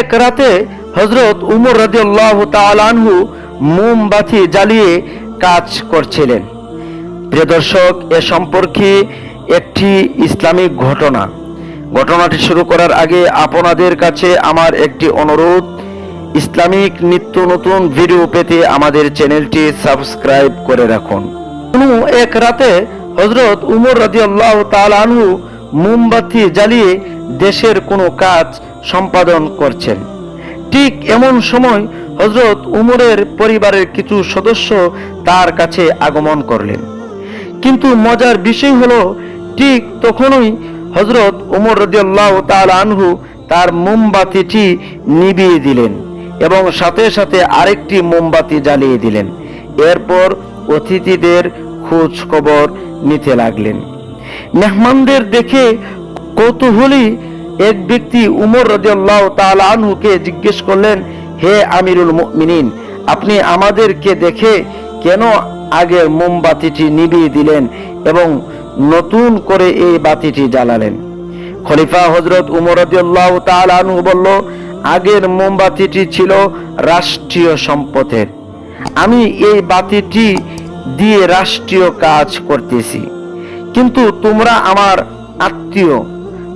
এক রাতে হজরত উমর রাদিয়াল্লাহু তাআলা আনহু মোমবাতি জ্বালিয়ে কাজ করছিলেন। প্রিয় দর্শক, এ সম্পর্কে একটি ইসলামিক ঘটনা। ঘটনাটি শুরু করার আগে আপনাদের কাছে আমার একটি অনুরোধ, ইসলামিক নিত্য নতুন ভিডিও পেতে আমাদের চ্যানেলটি সাবস্ক্রাইব করে রাখুন। কোনো এক রাতে হজরত উমর রাদিয়াল্লাহু তাআলা আনহু মোমবাতি জ্বালিয়ে দেশের কোনো কাজ সম্পাদন করছেন। ঠিক এমন সময় হজরত উমরের পরিবারের কিছু সদস্য তার কাছে আগমন করলেন। কিন্তু মজার বিষয় হলো, ঠিক তখনই হজরত উমর রদিয়াল্লাহ তাল আনহু তার মোমবাতিটি নিভিয়ে দিলেন এবং সাথে সাথে আরেকটি মোমবাতি জ্বালিয়ে দিলেন। এরপর অতিথিদের খোঁজ খবর নিতে লাগলেন। মেহমানদের দেখে কৌতূহলী এক ব্যক্তি উমর রদিয়াল্লাহ তাল আনহুকে জিজ্ঞেস করলেন, হে আমিরুল মুমিনিন, আপনি আমাদেরকে দেখে কেন আগের মোমবাতিটি নিভিয়ে দিলেন এবং নতুন করে এই বাতিটি জ্বালালেন? খলিফা হজরত উমর রদিয়াল্লাহ তাল আনহু বলল, আগের মোমবাতিটি ছিল রাষ্ট্রীয় সম্পদের। আমি এই বাতিটি দিয়ে রাষ্ট্রীয় কাজ করতেছি। কিন্তু তোমরা আমার আত্মীয়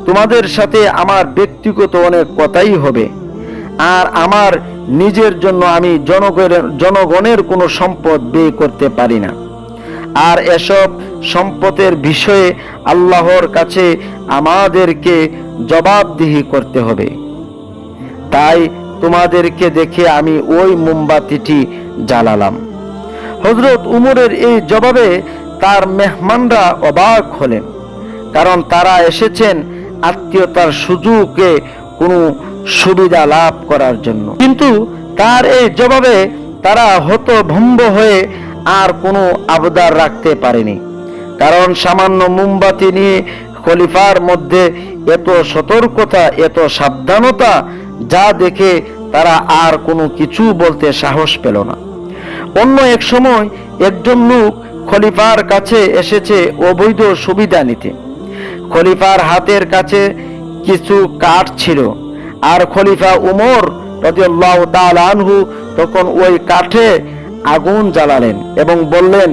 তোমাদের সাথে আমার ব্যক্তিগত অনেক কথাই হবে। আর আমার নিজের জন্য আমি জনগণের জনগণের কোনো সম্পদ ব্যয় করতে পারি না। আর এসব সম্পদের বিষয়ে আল্লাহর কাছে আমাদেরকে জবাবদিহি করতে হবে। তাই তোমাদেরকে দেখে আমি ওই মোমবাতিটি জ্বালালাম। হজরত উমরের এই জবাবে তার মেহমানরা অবাক হলেন, কারণ তারা এসেছেন আত্মীয়তার সুযোগে কোনো সুবিধা লাভ করার জন্য। কিন্তু তার এই জবাবে তারা হত হতভম্ব হয়ে আর কোনো আবদার রাখতে পারেনি। কারণ সামান্য মোমবাতি নিয়ে খলিফার মধ্যে এত সতর্কতা, এত সাবধানতা, যা দেখে তারা আর কোনো কিছু বলতে সাহস পেল না। অন্য এক সময় একজন লোক খলিফার কাছে এসেছে অবৈধ সুবিধা নিতে। খলিফার হাতের কাছে কিছু কাঠ ছিল। আর খলিফা উমর রাদিয়াল্লাহু তখন ওই কাঠে আগুন জ্বালালেন এবং বললেন,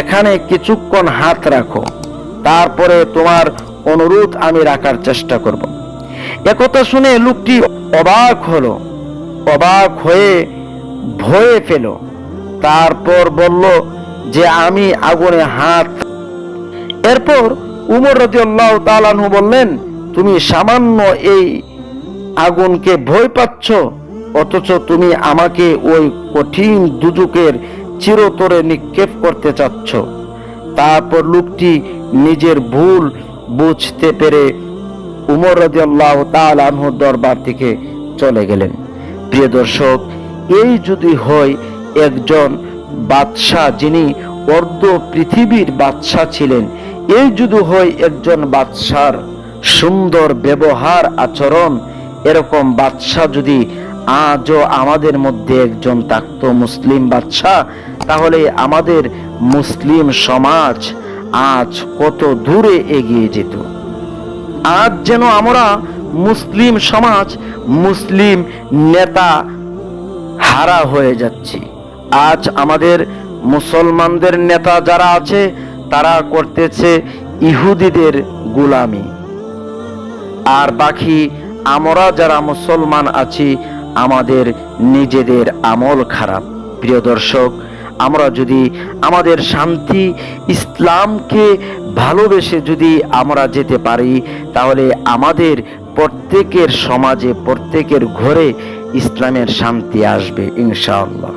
এখানে কিছুক্ষণ হাত রাখো, তারপরে তোমার অনুরোধ আমি রাখার চেষ্টা করব। একথা শুনে লোকটি অবাক হলো, অবাক হয়ে ভয়ে পেল তারপর বলল যে, আমি আগুনে হাত এরপর উমর রদিয়াল্লাহ তালানহু বললেন, তুমি সামান্য এই আগুনকে ভয় পাচ্ছ, অথচ তুমি আমাকে ওই কঠিন দুজুকের চিরতরে নিক্ষেপ করতে চাচ্ছ। তারপর লোকটি নিজের ভুল বুঝতে পেরে উমর রদিয়াল্লাহ তালানহুর দরবার থেকে চলে গেলেন। প্রিয় দর্শক, এই যদি হয়, একজন বাদশাহ যিনি অর্ধ পৃথিবীর বাদশাহ ছিলেন এই যদি হয় একজন বাদশার সুন্দর ব্যবহার আচরণ। এরকম বাদশাহ যদি আজও আমাদের মধ্যে একজন থাকত মুসলিম বাদশাহ, তাহলে আমাদের মুসলিম সমাজ আজ কত দূরে এগিয়ে যেত। আজ যেন আমরা মুসলিম সমাজ, মুসলিম নেতা হারা হয়ে যাচ্ছি। আজ আমাদের মুসলমানদের নেতা যারা আছে তারা করতেছে ইহুদিদের গুলামি। আর বাকি আমরা যারা মুসলমান আছি, আমাদের নিজেদের আমল খারাপ। প্রিয় দর্শক, আমরা যদি আমাদের শান্তি ইসলামকে ভালোবেসে যদি আমরা যেতে পারি, তাহলে আমাদের প্রত্যেকের সমাজে, প্রত্যেকের ঘরে ইসলামের শান্তি আসবে, ইনশাআল্লাহ।